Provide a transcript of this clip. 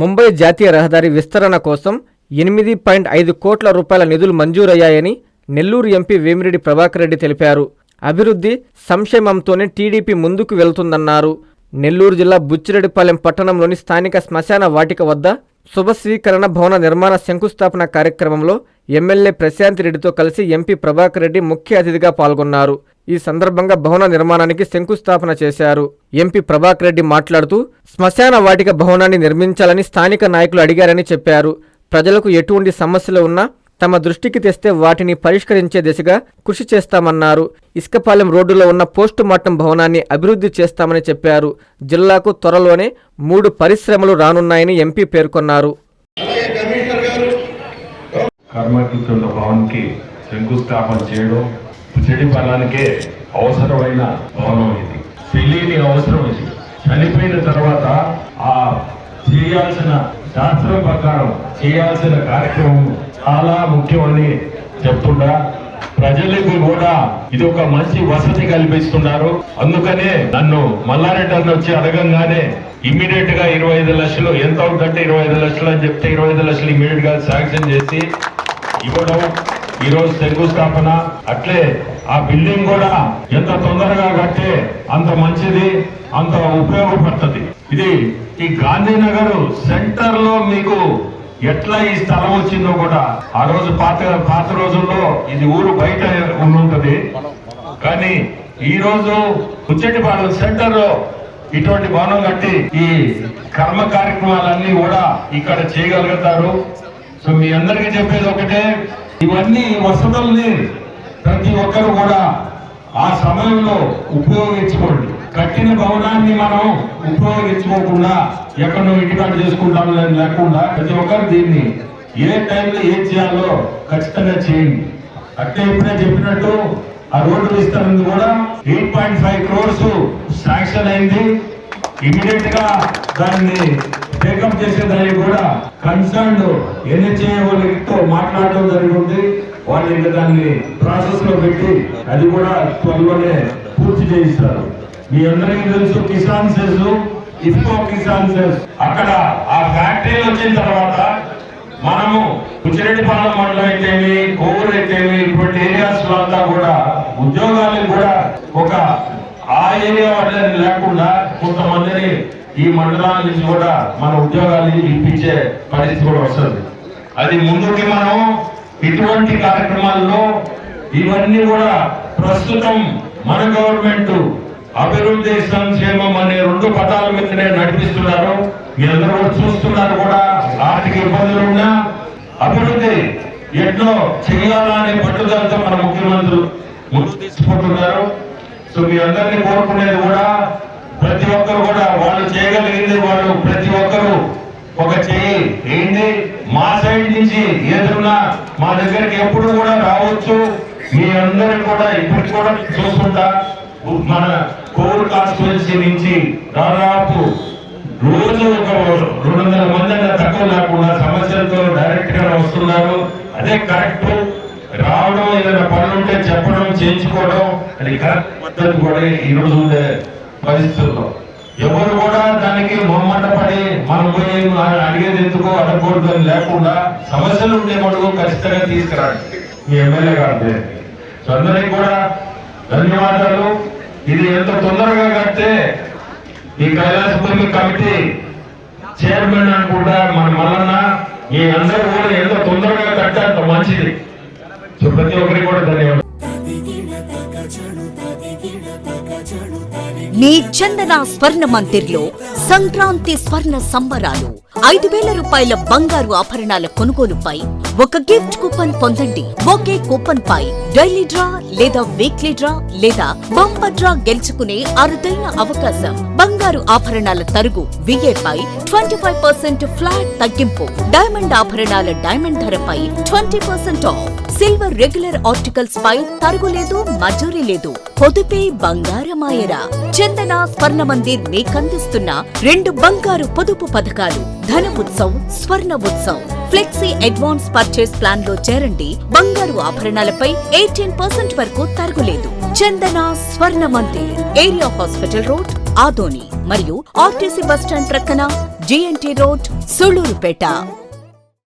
ముంబై జాతీయ రహదారి విస్తరణ కోసం ఎనిమిది పాయింట్ ఐదు కోట్ల రూపాయల నిధులు మంజూరయ్యాయని నెల్లూరు ఎంపీ వేమిరెడ్డి ప్రభాకర్ రెడ్డి తెలిపారు. అభివృద్ధి సంక్షేమంతోనే టీడీపీ ముందుకు వెళ్తుందన్నారు. నెల్లూరు జిల్లా బుచ్చిరెడ్డిపాలెం పట్టణంలోని స్థానిక శ్మశాన వాటిక వద్ద శుభ స్వీకరణ భవన నిర్మాణ శంకుస్థాపన కార్యక్రమంలో ఎమ్మెల్యే ప్రశాంత్ రెడ్డితో కలిసి ఎంపీ ప్రభాకర్ రెడ్డి ముఖ్య అతిథిగా పాల్గొన్నారు. ఈ సందర్భంగా భవన నిర్మాణానికి శంకుస్థాపన చేశారు. ఎంపీ ప్రభాకర్ రెడ్డి మాట్లాడుతూ శ్మశాన వాటిక భవనాన్ని నిర్మించాలని స్థానిక నాయకులు అడిగారని చెప్పారు. ప్రజలకు ఎటువంటి సమస్యలు ఉన్నా తమ దృష్టికి తెస్తే వాటిని పరిష్కరించే దిశగా కృషి చేస్తామన్నారు. ఇసుకపాలెం రోడ్డులో ఉన్న పోస్టు మార్టం భవనాన్ని అభివృద్ధి చేస్తామని చెప్పారు. జిల్లాకు త్వరలోనే మూడు పరిశ్రమలు రానున్నాయని ఎంపీ పేర్కొన్నారు. శంకుస్థాపన చేయడం చెడి ఫలానికే అవసరమైన భవనం ఇది. పెళ్ళిని అవసరం ఇది. చనిపోయిన తర్వాత ఆ చేయాల్సిన శాస్త్రం ప్రకారం చేయాల్సిన కార్యక్రమం చాలా ముఖ్యమని చెప్తుండా. ప్రజలకు కూడా ఇది ఒక మంచి వసతి కల్పిస్తున్నారు అందుకనే నన్ను మల్లారెడ్డి అన్న వచ్చి అడగంగానే ఇమ్మీడియట్గా ఇరవై ఐదు లక్షలు ఎంత అవుతుందంటే ఇరవై ఐదు లక్షలు అని చెప్తే ఇరవై ఐదు లక్షలు ఇమ్మీడియట్గా శాంక్షన్ చేసి ఇవ్వడం ఈ రోజు శంకుస్థాపన. అట్లే ఆ బిల్డింగ్ కూడా ఎంత తొందరగా కట్టే అంత మంచిది అంత ఉపయోగపడుతుంది. ఇది ఈ గాంధీనగర్ సెంటర్లో మీకు ఎట్లా ఈ స్థలం వచ్చిందో కూడా ఆ రోజు పాత పాత రోజుల్లో ఇది ఊరు బయట ఉండుంటది కానీ ఈ రోజు ఉచ్చటిపాలెం సెంటర్లో ఇటువంటి భవనం కట్టి ఈ కర్మ కార్యక్రమాలన్నీ కూడా ఇక్కడ చేయగలుగుతారు. సో మీ అందరికీ చెప్పేది ఒకటే ఇవన్నీ వసతుల్ని ప్రతి ఒక్కరు కూడా ఆ సమయంలో ఉపయోగించుకోండి. కట్టిన భవనాన్ని మనం ఉపయోగించుకోకుండా ఎక్కడో ఇంటికాడ చేసుకుంటాం లేకుండా ప్రతి ఒక్కరు దీన్ని ఏ టైంలో ఏం చేయాలో ఖచ్చితంగా చేయండి. అంటే ఇప్పుడే చెప్పినట్టు ఆ రోడ్డు విస్తరణ కూడా eight point five crores sanction అయింది. ఇమీడియట్గా దాన్ని టేకప్ చేసేదాన్ని కూడా కన్సర్న్ ఎన్హెచ్ఏ వాళ్ళతో మాట్లాడడం జరిగింది. వాళ్ళు ఇంకా దాన్ని ప్రాసెస్లో పెట్టి అది కూడా త్వరలోనే పూర్తి చేయిస్తారు. మీ అందరికీ తెలుసు కిసాన్ సెస్ ఇఫ్కో కిసాన్ సెస్ అక్కడ ఆ ఫ్యాక్టరీలు వచ్చిన తర్వాత మనము కుచిరెడ్డిపాలెం మండలం అయితేమి కోవూరు అయితేమి ఇటువంటి ఏరియాస్ అంతా కూడా ఉద్యోగాలకు కూడా ఒక ఆ ఏరియా వాళ్ళని లేకుండా కొంతమందిని ఈ మండలాల నుంచి కూడా మన ఉద్యోగాలు ఇప్పించే పరిస్థితి కూడా వస్తుంది. అది ముందుకి మనం ఇటువంటి కార్యక్రమాల్లో ఇవన్నీ కూడా ప్రస్తుతం మన గవర్నమెంట్ అభివృద్ధి సంక్షేమం అనే రెండు పదాల మీదనే నడిపిస్తున్నారు. మీరందరూ కూడా చూస్తున్నారు కూడా ఆర్థిక ఇబ్బందులు ఉన్నా అభివృద్ధి ఎట్లో చేయాలనే పట్టుదలతో మన ముఖ్యమంత్రులు ముందు తీసుకుంటున్నారు. సో మీ అందరినీ కోరుకునేది కూడా ప్రతి ఒక్కరు కూడా వాళ్ళు చేయగలిగింది వాళ్ళు ప్రతి ఒక్కరు ఒక చెయ్యి ఏంటి? మా సైడ్ నుంచి ఏదన్నా మా దగ్గరికి ఎప్పుడు కూడా రావచ్చు. మీ అందరికి కూడా ఇప్పటికి కూడా చూసుకుంటా మన కోర్ కాన్స్టిట్యున్సీ నుంచి దాదాపు రోజు ఒక రెండు వందల మంది అన్న తక్కువ లేకుండా సమస్యలతో డైరెక్ట్గా వస్తున్నారు. అదే కరెక్ట్. రావడం ఏదైనా పనులుంటే చెప్పడం చేయించుకోవడం అది కరెక్ట్ పద్ధతి కూడా ఈ రోజు ఉండే పరిస్థితుల్లో. ఎవరు కూడా దానికి మొమ్మంట పడి మనం పోయి అడిగేది ఎందుకు అడగకూడదు అని లేకుండా సమస్యలు ఉండే మటుకు ఖచ్చితంగా తీసుకురాండి. మీ ఎమ్మెల్యే గారు సో అందరికి కూడా ధన్యవాదాలు. ఇది ఎంత తొందరగా కడితే ఈ కైలాసపురి కమిటీ చైర్మన్ అనుకుంటా మన మల్లన్న మీ అందరూ కూడా ఎంత తొందరగా కట్టే అంత మంచిది. సో ప్రతి ఒక్కరికి కూడా ధన్యవాదాలు. మీ చందన స్వర్ణ మందిర్లో సంక్రాంతి స్వర్ణ సంబరాలు. ఐదు వేల రూపాయల బంగారు ఆభరణాల కొనుగోలుపై ఒక గిఫ్ట్ కూపన్ పొందండి. ఒకే కూపన్ పై డైలీ డ్రా లేదా వీక్లీ డ్రా లేదా బంపర్ డ్రా గెలుచుకునే అరుదైన అవకాశం. బంగారు ఆభరణాల తరుగు విఏపై ట్వంటీ ఫైవ్ పర్సెంట్ ఫ్లాట్ తగ్గింపు. డైమండ్ ఆభరణాల డైమండ్ ధరపై twenty percent off silver regular articles పై తరుగులేదు మజూరీ లేదు. పొదుపే బంగారమాయరా. చందన స్వర్ణ మందిర్ మీకందిస్తున్న రెండు బంగారు పొదుపు పథకాలు. Dhana Utsav Swarna Utsav. Flexi advance purchase ప్లాన్లో చేరండి. బంగారు ఆభరణాలపై ఎయిటీన్ పర్సెంట్ వరకు తరుగులేదు Chandana Swarna Mandir. Area hospital road Adoni. మరియు ఆర్టీసీ బస్టాండ్ ప్రక్కన జిఎన్టీ రోడ్ సుళ్ళూరుపేట